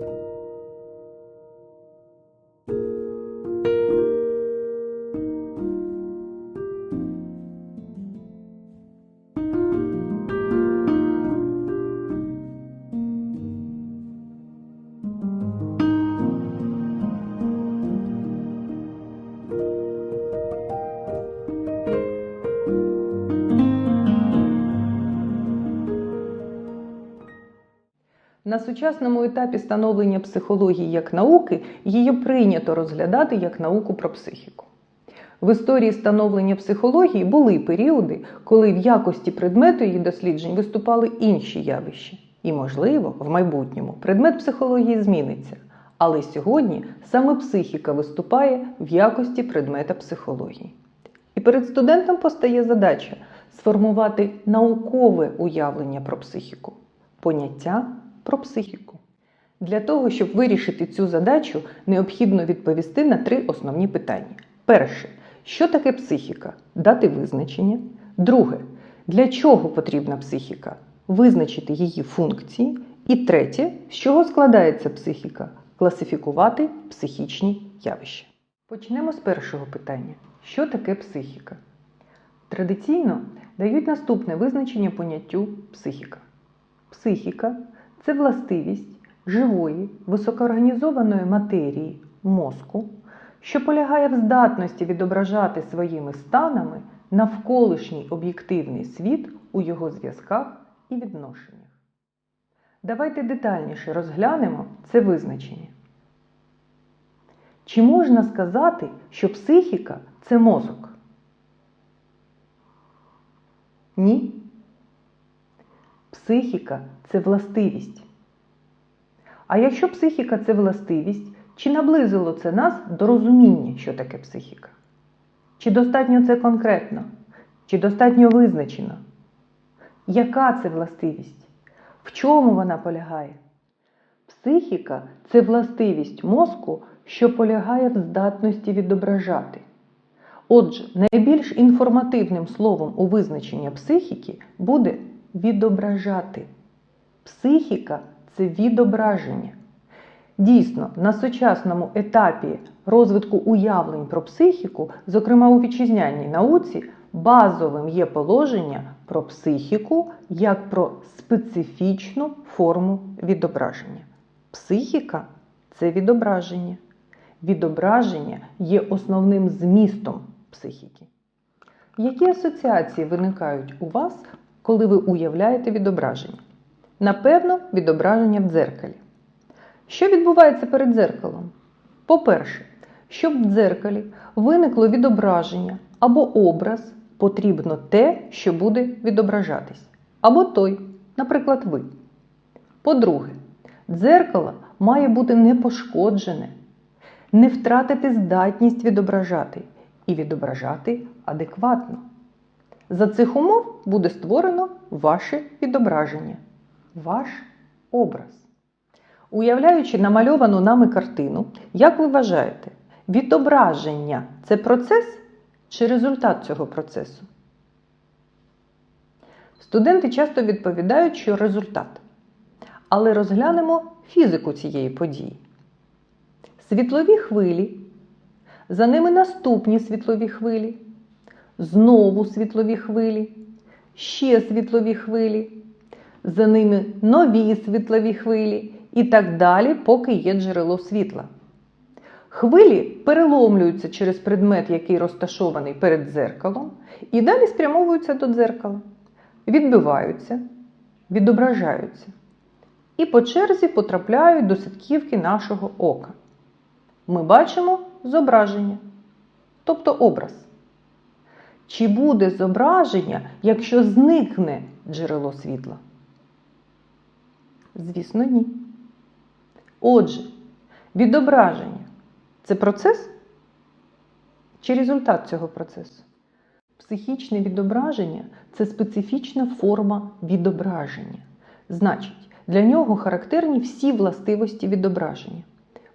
На сучасному етапі становлення психології як науки її прийнято розглядати як науку про психіку. В історії становлення психології були періоди, коли в якості предмету її досліджень виступали інші явища. І, можливо, в майбутньому предмет психології зміниться. Але сьогодні саме психіка виступає в якості предмета психології. І перед студентом постає задача сформувати наукове уявлення про психіку, поняття про психіку. Для того, щоб вирішити цю задачу, необхідно відповісти на три основні питання. Перше, що таке психіка? Дати визначення. Друге, для чого потрібна психіка? Визначити її функції. І третє, з чого складається психіка? Класифікувати психічні явища. Почнемо з першого питання: що таке психіка? Традиційно дають наступне визначення поняттю психіка. Психіка це властивість живої, високоорганізованої матерії мозку, що полягає в здатності відображати своїми станами навколишній об'єктивний світ у його зв'язках і відношеннях. Давайте детальніше розглянемо це визначення. Чи можна сказати, що психіка це мозок? Ні. Психіка це властивість. А якщо психіка це властивість, чи наблизило це нас до розуміння, що таке психіка? Чи достатньо це конкретно? Чи достатньо визначено? Яка це властивість? В чому вона полягає? Психіка це властивість мозку, що полягає в здатності відображати. Отже, найбільш інформативним словом у визначенні психіки буде відображати. Психіка це відображення. Дійсно, на сучасному етапі розвитку уявлень про психіку, зокрема у вітчизняній науці, базовим є положення про психіку як про специфічну форму відображення. Психіка це відображення. Відображення є основним змістом психіки. Які асоціації виникають у вас, коли ви уявляєте відображення? Напевно, відображення в дзеркалі. Що відбувається перед дзеркалом? По-перше, щоб в дзеркалі виникло відображення або образ, потрібно те, що буде відображатись. Або той, наприклад, ви. По-друге, дзеркало має бути непошкоджене, не втратити здатність відображати і відображати адекватно. За цих умов буде створено ваше відображення, ваш образ. Уявляючи намальовану нами картину, як ви вважаєте, відображення це процес чи результат цього процесу? Студенти часто відповідають, що результат. Але розглянемо фізику цієї події. Світлові хвилі, за ними наступні світлові хвилі, знову світлові хвилі, ще світлові хвилі, за ними нові світлові хвилі і так далі, поки є джерело світла. Хвилі переломлюються через предмет, який розташований перед дзеркалом, і далі спрямовуються до дзеркала, відбиваються, відображаються і по черзі потрапляють до сітківки нашого ока. Ми бачимо зображення, тобто образ. Чи буде зображення, якщо зникне джерело світла? Звісно, ні. Отже, відображення це процес чи результат цього процесу? Психічне відображення це специфічна форма відображення. Значить, для нього характерні всі властивості відображення.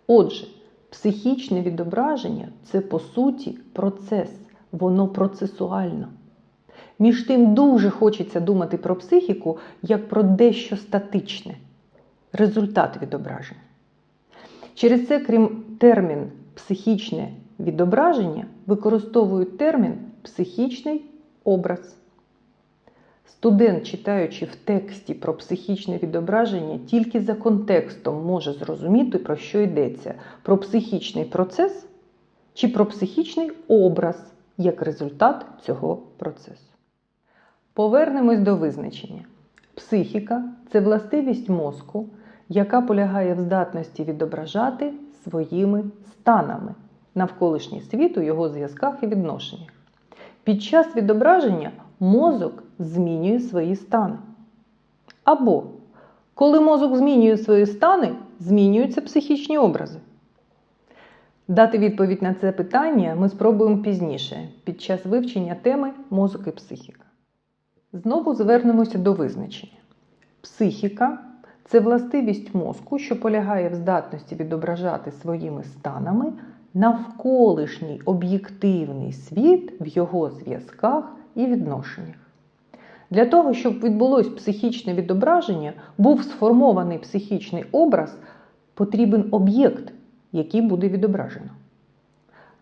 Отже, психічне відображення це по суті процес, воно процесуально. Між тим дуже хочеться думати про психіку як про дещо статичне результат відображення. Через це, крім термін психічне відображення, використовують термін психічний образ. Студент, читаючи в тексті про психічне відображення, тільки за контекстом може зрозуміти, про що йдеться: про психічний процес чи про психічний образ як результат цього процесу. Повернемось до визначення. Психіка це властивість мозку, яка полягає в здатності відображати своїми станами навколишній світ у його зв'язках і відношеннях. Під час відображення мозок змінює свої стани. Або коли мозок змінює свої стани, змінюються психічні образи. Дати відповідь на це питання ми спробуємо пізніше, під час вивчення теми мозок і психіка. Знову звернемося до визначення. Психіка це властивість мозку, що полягає в здатності відображати своїми станами навколишній об'єктивний світ в його зв'язках і відношеннях. Для того, щоб відбулось психічне відображення, був сформований психічний образ, потрібен об'єкт, який буде відображено.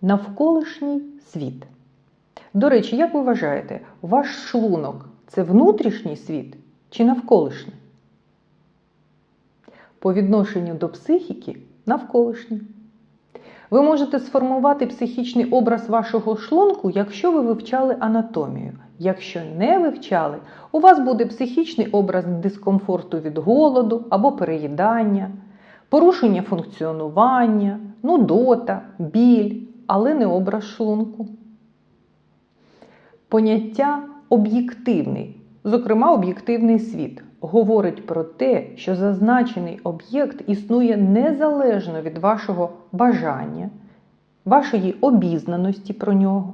Навколишній світ. До речі, як ви вважаєте, ваш шлунок це внутрішній світ чи навколишній? По відношенню до психіки навколишній. Ви можете сформувати психічний образ вашого шлунку, якщо ви вивчали анатомію. Якщо не вивчали, у вас буде психічний образ дискомфорту від голоду або переїдання, порушення функціонування, нудота, біль, але не образ шлунку. Поняття об'єктивний, зокрема, об'єктивний світ, говорить про те, що зазначений об'єкт існує незалежно від вашого бажання, вашої обізнаності про нього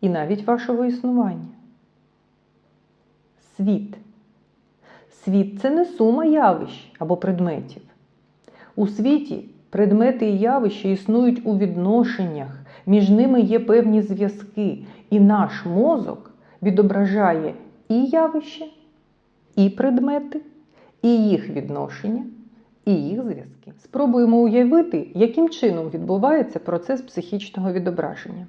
і навіть вашого існування. Світ. Світ це не сума явищ або предметів. У світі предмети і явища існують у відношеннях, між ними є певні зв'язки, і наш мозок відображає і явища, і предмети, і їх відношення, і їх зв'язки. Спробуємо уявити, яким чином відбувається процес психічного відображення.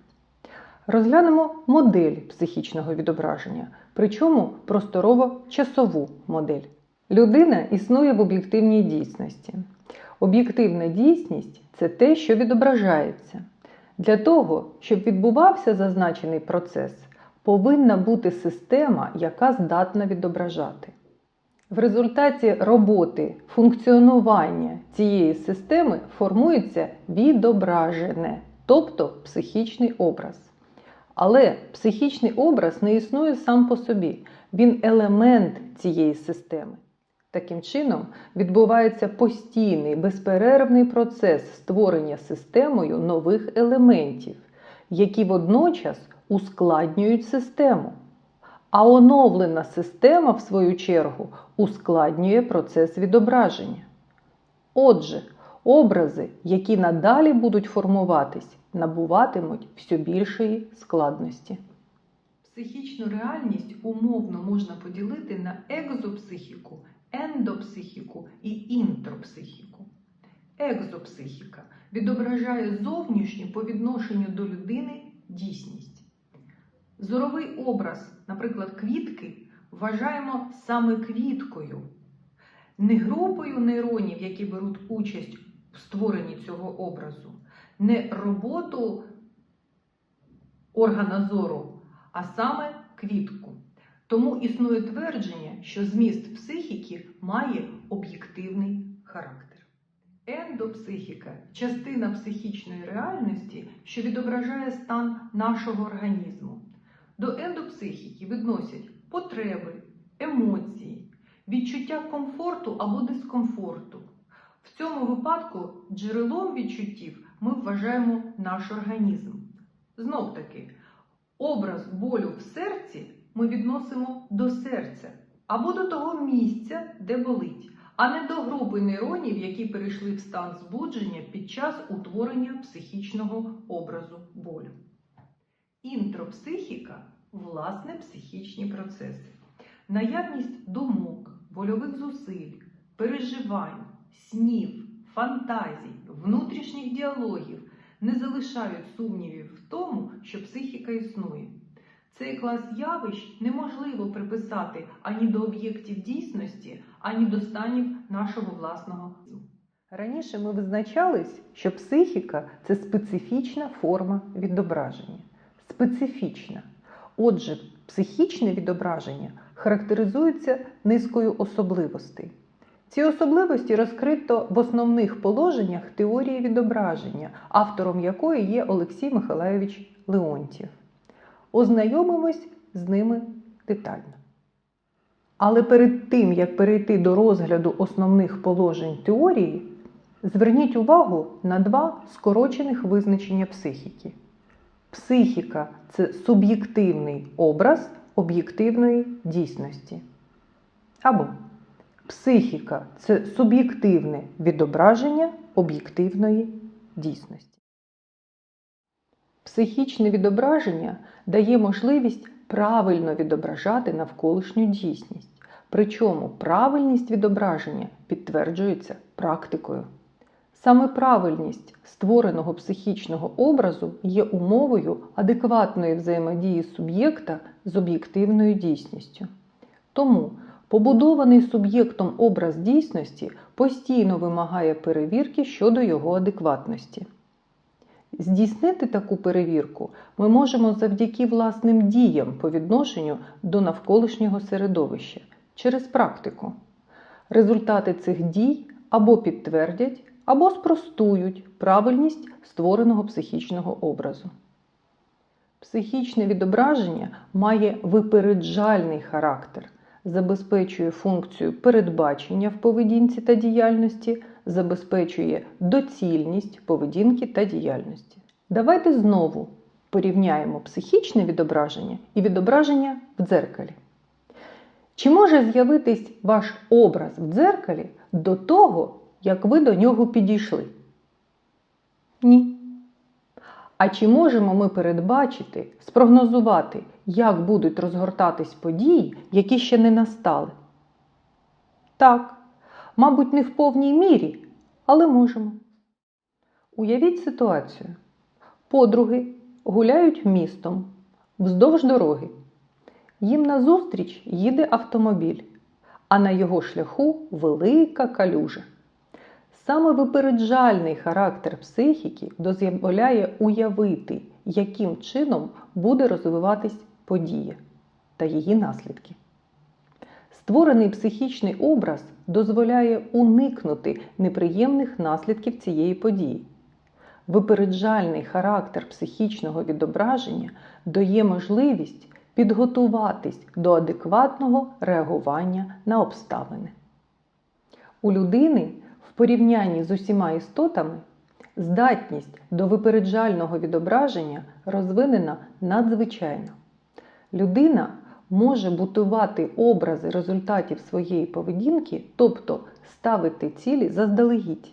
Розглянемо модель психічного відображення, причому просторово-часову модель. Людина існує в об'єктивній дійсності. Об'єктивна дійсність це те, що відображається. Для того, щоб відбувався зазначений процес, повинна бути система, яка здатна відображати. В результаті роботи функціонування цієї системи формується відображене, тобто психічний образ. Але психічний образ не існує сам по собі, він елемент цієї системи. Таким чином, відбувається постійний безперервний процес створення системою нових елементів, які водночас ускладнюють систему. А оновлена система, в свою чергу, ускладнює процес відображення. Отже, образи, які надалі будуть формуватись, набуватимуть все більшої складності. Психічну реальність умовно можна поділити на екзопсихіку, ендопсихіку і інтропсихіку. Екзопсихіка відображає зовнішню по відношенню до людини дійсність. Зоровий образ, наприклад, квітки, вважаємо саме квіткою, не групою нейронів, які беруть участь в створенні цього образу, не роботу органа зору, а саме квітку. Тому існує твердження, що зміст психіки має об'єктивний характер. Ендопсихіка частина психічної реальності, що відображає стан нашого організму. До ендопсихіки відносять потреби, емоції, відчуття комфорту або дискомфорту. В цьому випадку джерелом відчуттів ми вважаємо наш організм. Знов таки, образ болю в серці ми відносимо до серця або до того місця, де болить, а не до групи нейронів, які перейшли в стан збудження під час утворення психічного образу болю. Інтропсихіка власне психічні процеси. Наявність думок, вольових зусиль, переживань, снів, фантазій, внутрішніх діалогів не залишають сумнівів в тому, що психіка існує. Цей клас явищ неможливо приписати ані до об'єктів дійсності, ані до станів нашого власного. Раніше ми визначались, що психіка це специфічна форма відображення. Специфічна. Отже, психічне відображення характеризується низкою особливостей. Ці особливості розкрито в основних положеннях теорії відображення, автором якої є Олексій Миколайович Леонтів. Ознайомимось з ними детально. Але перед тим, як перейти до розгляду основних положень теорії, зверніть увагу на два скорочених визначення психіки. Психіка це суб'єктивний образ об'єктивної дійсності. Або психіка це суб'єктивне відображення об'єктивної дійсності. Психічне відображення дає можливість правильно відображати навколишню дійсність. Причому правильність відображення підтверджується практикою. Саме правильність створеного психічного образу є умовою адекватної взаємодії суб'єкта з об'єктивною дійсністю. Тому побудований суб'єктом образ дійсності постійно вимагає перевірки щодо його адекватності. Здійснити таку перевірку ми можемо завдяки власним діям по відношенню до навколишнього середовища через практику. Результати цих дій або підтвердять, або спростують правильність створеного психічного образу. Психічне відображення має випереджальний характер, забезпечує функцію передбачення в поведінці та діяльності, забезпечує доцільність поведінки та діяльності. Давайте знову порівняємо психічне відображення і відображення в дзеркалі. Чи може з'явитись ваш образ в дзеркалі до того, як ви до нього підійшли? Ні. А чи можемо ми передбачити, спрогнозувати, як будуть розгортатись події, які ще не настали? Так, мабуть, не в повній мірі, але можемо. Уявіть ситуацію. Подруги гуляють містом вздовж дороги. Їм назустріч їде автомобіль, а на його шляху велика калюжа. Саме випереджальний характер психіки дозволяє уявити, яким чином буде розвиватись подія та її наслідки. Створений психічний образ дозволяє уникнути неприємних наслідків цієї події. Випереджальний характер психічного відображення дає можливість підготуватись до адекватного реагування на обставини. У людини в порівнянні з усіма істотами здатність до випереджального відображення розвинена надзвичайно. Людина може будувати образи результатів своєї поведінки, тобто ставити цілі заздалегідь.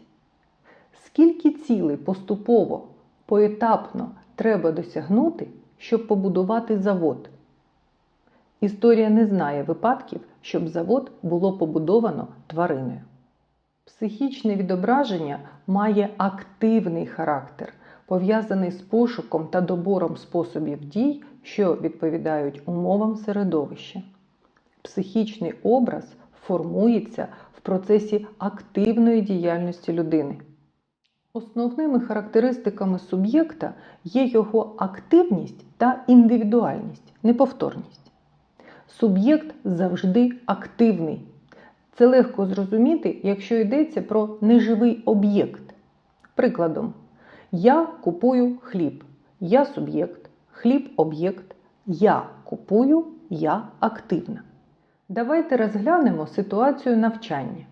Скільки цілей поступово, поетапно треба досягнути, щоб побудувати завод? Історія не знає випадків, щоб завод було побудовано твариною. Психічне відображення має активний характер, пов'язаний з пошуком та добором способів дій, що відповідають умовам середовища. Психічний образ формується в процесі активної діяльності людини. Основними характеристиками суб'єкта є його активність та індивідуальність, неповторність. Суб'єкт завжди активний. Це легко зрозуміти, якщо йдеться про неживий об'єкт. Прикладом, я купую хліб, я суб'єкт, хліб об'єкт, я купую, я активна. Давайте розглянемо ситуацію навчання.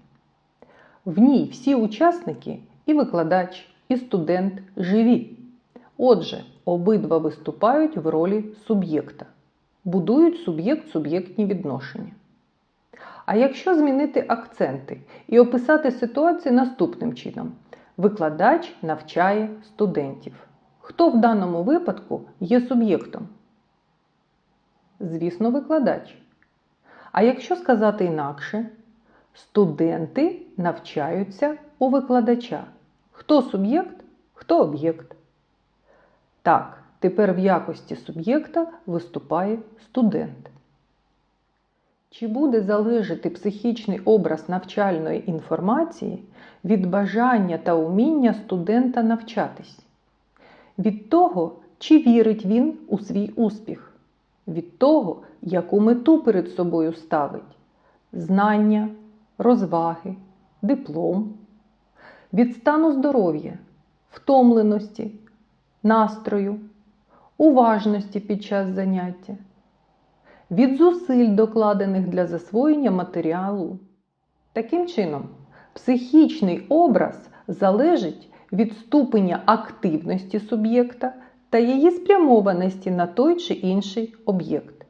В ній всі учасники і викладач, і студент живі. Отже, обидва виступають в ролі суб'єкта, будують суб'єкт-суб'єктні відношення. А якщо змінити акценти і описати ситуацію наступним чином: викладач навчає студентів. Хто в даному випадку є суб'єктом? Звісно, викладач. А якщо сказати інакше, студенти навчаються у викладача. Хто суб'єкт, хто об'єкт. Так, тепер в якості суб'єкта виступає студент. Чи буде залежати психічний образ навчальної інформації від бажання та уміння студента навчатись? Від того, чи вірить він у свій успіх, від того, яку мету перед собою ставить знання, розваги, диплом, від стану здоров'я, втомленості, настрою, уважності під час заняття, від зусиль, докладених для засвоєння матеріалу. Таким чином, психічний образ залежить від ступеня активності суб'єкта та її спрямованості на той чи інший об'єкт.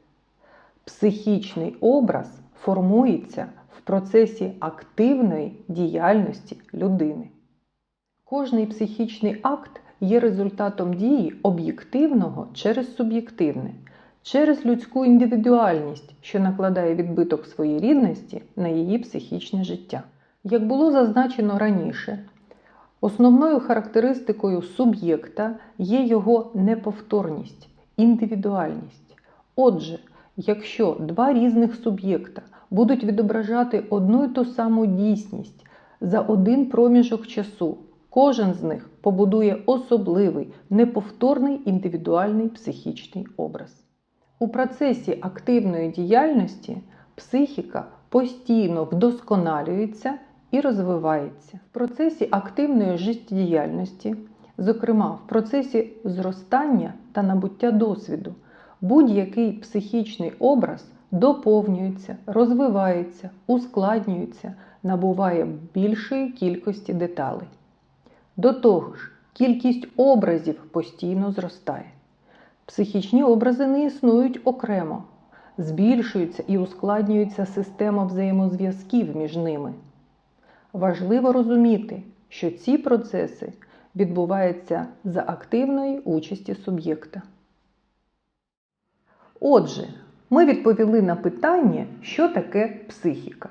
Психічний образ формується в процесі активної діяльності людини. Кожний психічний акт є результатом дії об'єктивного через суб'єктивне, через людську індивідуальність, що накладає відбиток своєрідності на її психічне життя. Як було зазначено раніше, основною характеристикою суб'єкта є його неповторність, індивідуальність. Отже, якщо два різних суб'єкта будуть відображати одну й ту саму дійсність за один проміжок часу, кожен з них побудує особливий, неповторний індивідуальний психічний образ. У процесі активної діяльності психіка постійно вдосконалюється і розвивається. В процесі активної життєдіяльності, зокрема в процесі зростання та набуття досвіду, будь-який психічний образ доповнюється, розвивається, ускладнюється, набуває більшої кількості деталей. До того ж, кількість образів постійно зростає. Психічні образи не існують окремо, збільшується і ускладнюється система взаємозв'язків між ними. Важливо розуміти, що ці процеси відбуваються за активної участі суб'єкта. Отже, ми відповіли на питання, що таке психіка.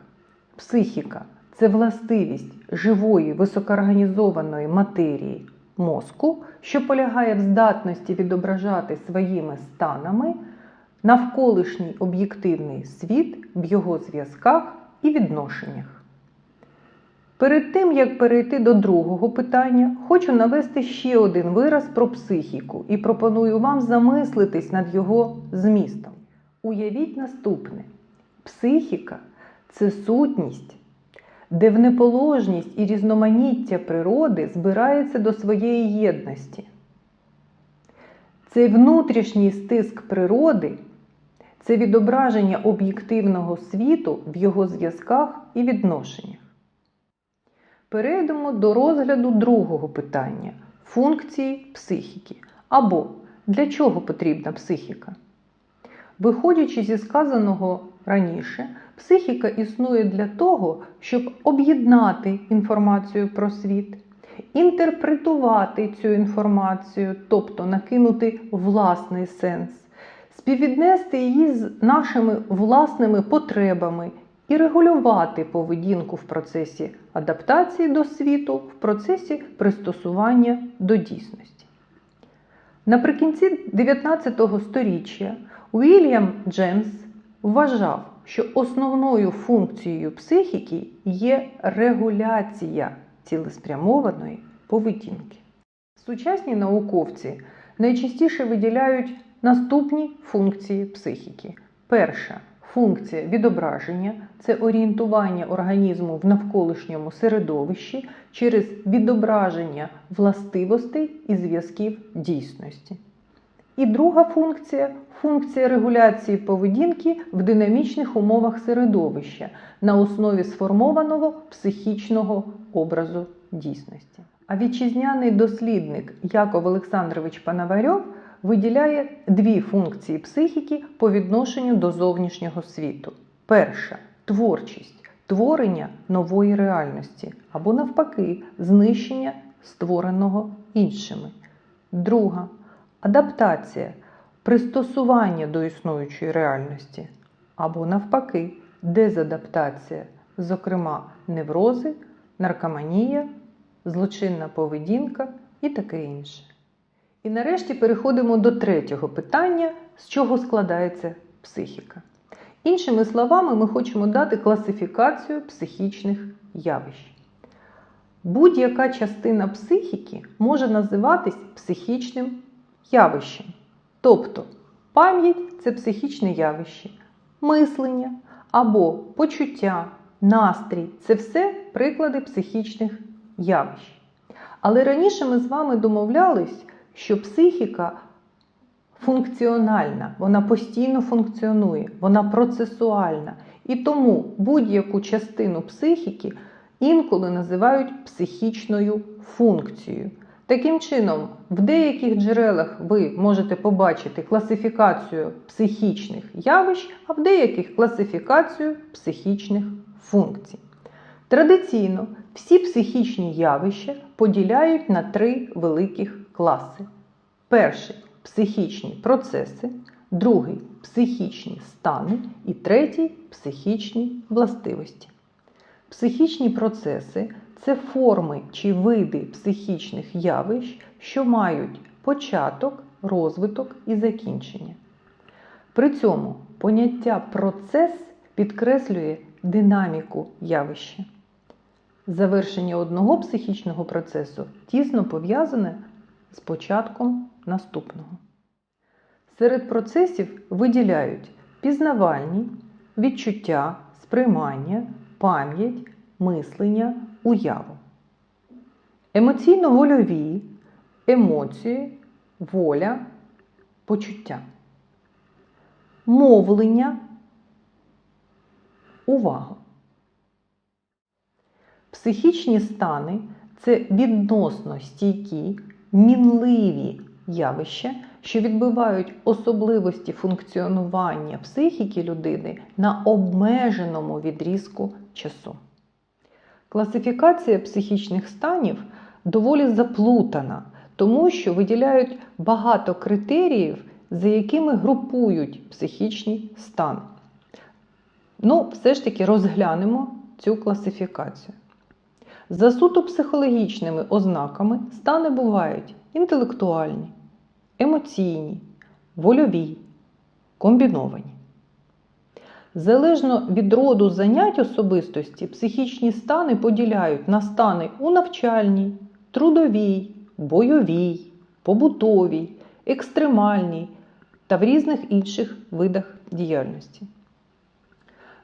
Психіка це властивість живої високоорганізованої матерії мозку, що полягає в здатності відображати своїми станами навколишній об'єктивний світ в його зв'язках і відношеннях. Перед тим, як перейти до другого питання, хочу навести ще один вираз про психіку і пропоную вам замислитись над його змістом. Уявіть наступне: психіка це сутність, де в неположність і різноманіття природи збирається до своєї єдності. Цей внутрішній стиск природи це відображення об'єктивного світу в його зв'язках і відношеннях. Перейдемо до розгляду другого питання функції психіки. Або для чого потрібна психіка? Виходячи зі сказаного раніше, психіка існує для того, щоб об'єднати інформацію про світ, інтерпретувати цю інформацію, тобто накинути власний сенс, співвіднести її з нашими власними потребами і регулювати поведінку в процесі адаптації до світу, в процесі пристосування до дійсності. Наприкінці 19 століття Уільям Джемс вважав, що основною функцією психіки є регуляція цілеспрямованої поведінки. Сучасні науковці найчастіше виділяють наступні функції психіки. Перша функція відображення це орієнтування організму в навколишньому середовищі через відображення властивостей і зв'язків дійсності. І друга функція функція регуляції поведінки в динамічних умовах середовища на основі сформованого психічного образу дійсності. А вітчизняний дослідник Яков Олександрович Панаварьов виділяє дві функції психіки по відношенню до зовнішнього світу. Перша творчість, творення нової реальності або, навпаки, знищення створеного іншими. Друга адаптація, пристосування до існуючої реальності, або, навпаки, дезадаптація, зокрема, неврози, наркоманія, злочинна поведінка і таке інше. І нарешті переходимо до третього питання, з чого складається психіка. Іншими словами, ми хочемо дати класифікацію психічних явищ. Будь-яка частина психіки може називатись психічним явищем. Тобто пам'ять це психічне явище, мислення або почуття, настрій це все приклади психічних явищ. Але раніше ми з вами домовлялись, що психіка функціональна, вона постійно функціонує, вона процесуальна. І тому будь-яку частину психіки інколи називають психічною функцією. Таким чином, в деяких джерелах ви можете побачити класифікацію психічних явищ, а в деяких класифікацію психічних функцій. Традиційно всі психічні явища поділяють на три великих класи. Перший психічні процеси, другий психічні стани і третій психічні властивості. Психічні процеси це форми чи види психічних явищ, що мають початок, розвиток і закінчення. При цьому поняття процес підкреслює динаміку явища. Завершення одного психічного процесу тісно пов'язане з початком наступного. Серед процесів виділяють пізнавальні, відчуття, сприймання, пам'ять, мислення, уяву. Емоційно-вольові, емоції, воля, почуття. Мовлення, увага. Психічні стани це відносно стійкі, мінливі явища, що відбивають особливості функціонування психіки людини на обмеженому відрізку часу. Класифікація психічних станів доволі заплутана, тому що виділяють багато критеріїв, за якими групують психічні стани. Ну, все ж таки розглянемо цю класифікацію. За суто психологічними ознаками стани бувають інтелектуальні, емоційні, вольові, комбіновані. Залежно від роду занять особистості, психічні стани поділяють на стани у навчальній, трудовій, бойовій, побутовій, екстремальній та в різних інших видах діяльності.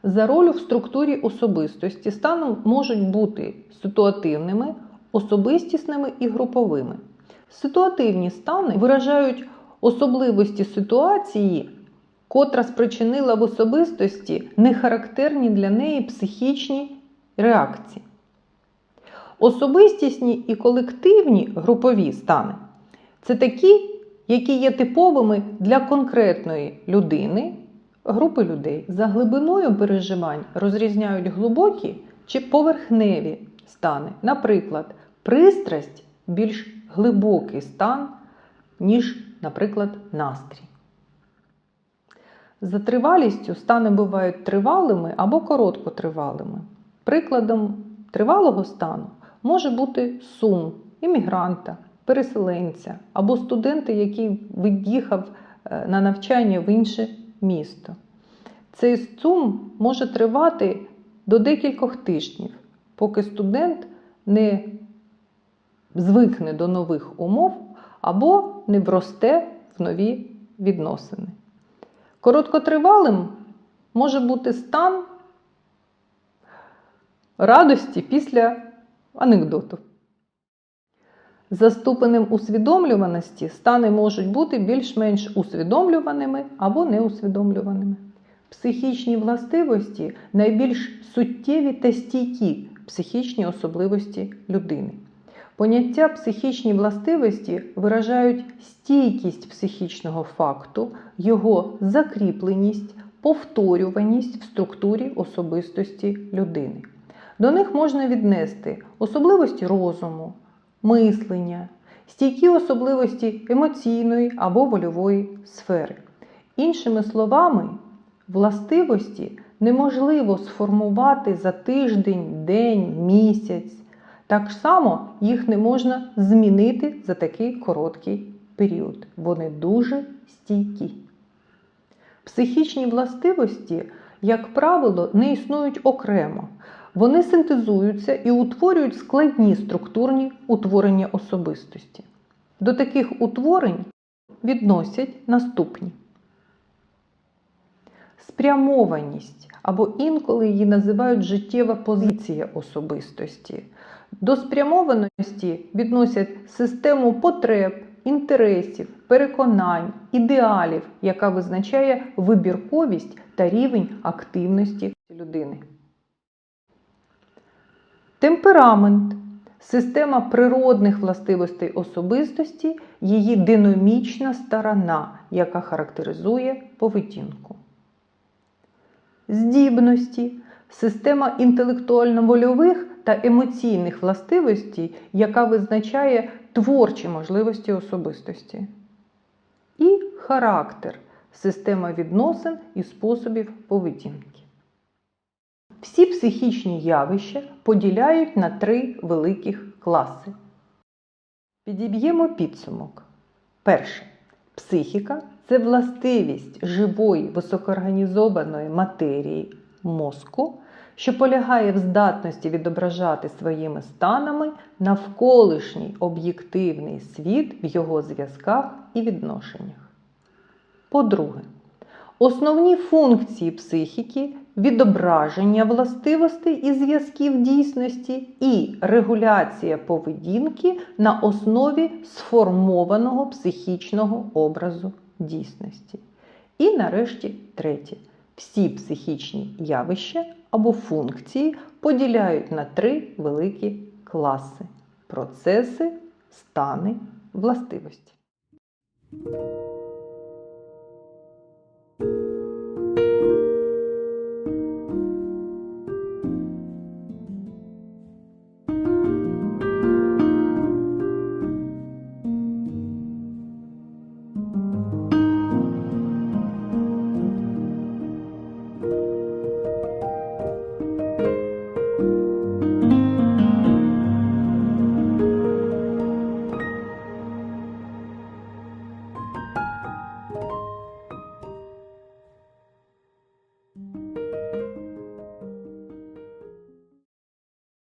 За ролю в структурі особистості стани можуть бути ситуативними, особистісними і груповими. Ситуативні стани виражають особливості ситуації, котра спричинила в особистості нехарактерні для неї психічні реакції. Особистісні і колективні групові стани це такі, які є типовими для конкретної людини, групи людей. За глибиною переживань розрізняють глибокі чи поверхневі стани. Наприклад, пристрасть більш глибокий стан, ніж, наприклад, настрій. За тривалістю стани бувають тривалими або короткотривалими. Прикладом тривалого стану може бути сум іммігранта, переселенця або студента, який від'їхав е, на навчання в інше місто. Цей сум може тривати до декількох тижнів, поки студент не звикне до нових умов або не вросте в нові відносини. Короткотривалим може бути стан радості після анекдоту. За ступенем усвідомлюваності стани можуть бути більш-менш усвідомлюваними або неусвідомлюваними. Психічні властивості найбільш суттєві та стійкі психічні особливості людини. Поняття психічні властивості виражають стійкість психічного факту, його закріпленість, повторюваність в структурі особистості людини. До них можна віднести особливості розуму, мислення, стійкі особливості емоційної або вольової сфери. Іншими словами, властивості неможливо сформувати за тиждень, день, місяць. Так само їх не можна змінити за такий короткий період. Вони дуже стійкі. Психічні властивості, як правило, не існують окремо. Вони синтезуються і утворюють складні структурні утворення особистості. До таких утворень відносять наступні: спрямованість або інколи її називають життєва позиція особистості. До спрямованості відносять систему потреб, інтересів, переконань, ідеалів, яка визначає вибірковість та рівень активності людини. Темперамент система природних властивостей особистості, її динамічна сторона, яка характеризує поведінку. Здібності система інтелектуально-вольових та емоційних властивостей, яка визначає творчі можливості особистості. І характер система відносин і способів поведінки. Всі психічні явища поділяють на три великих класи. Підіб'ємо підсумок. Перше. Психіка це властивість живої високоорганізованої матерії мозку, що полягає в здатності відображати своїми станами навколишній об'єктивний світ в його зв'язках і відношеннях. По-друге, основні функції психіки відображення властивостей і зв'язків дійсності і регуляція поведінки на основі сформованого психічного образу дійсності. І нарешті третє. Всі психічні явища або функції поділяють на три великі класи процеси, стани, властивості.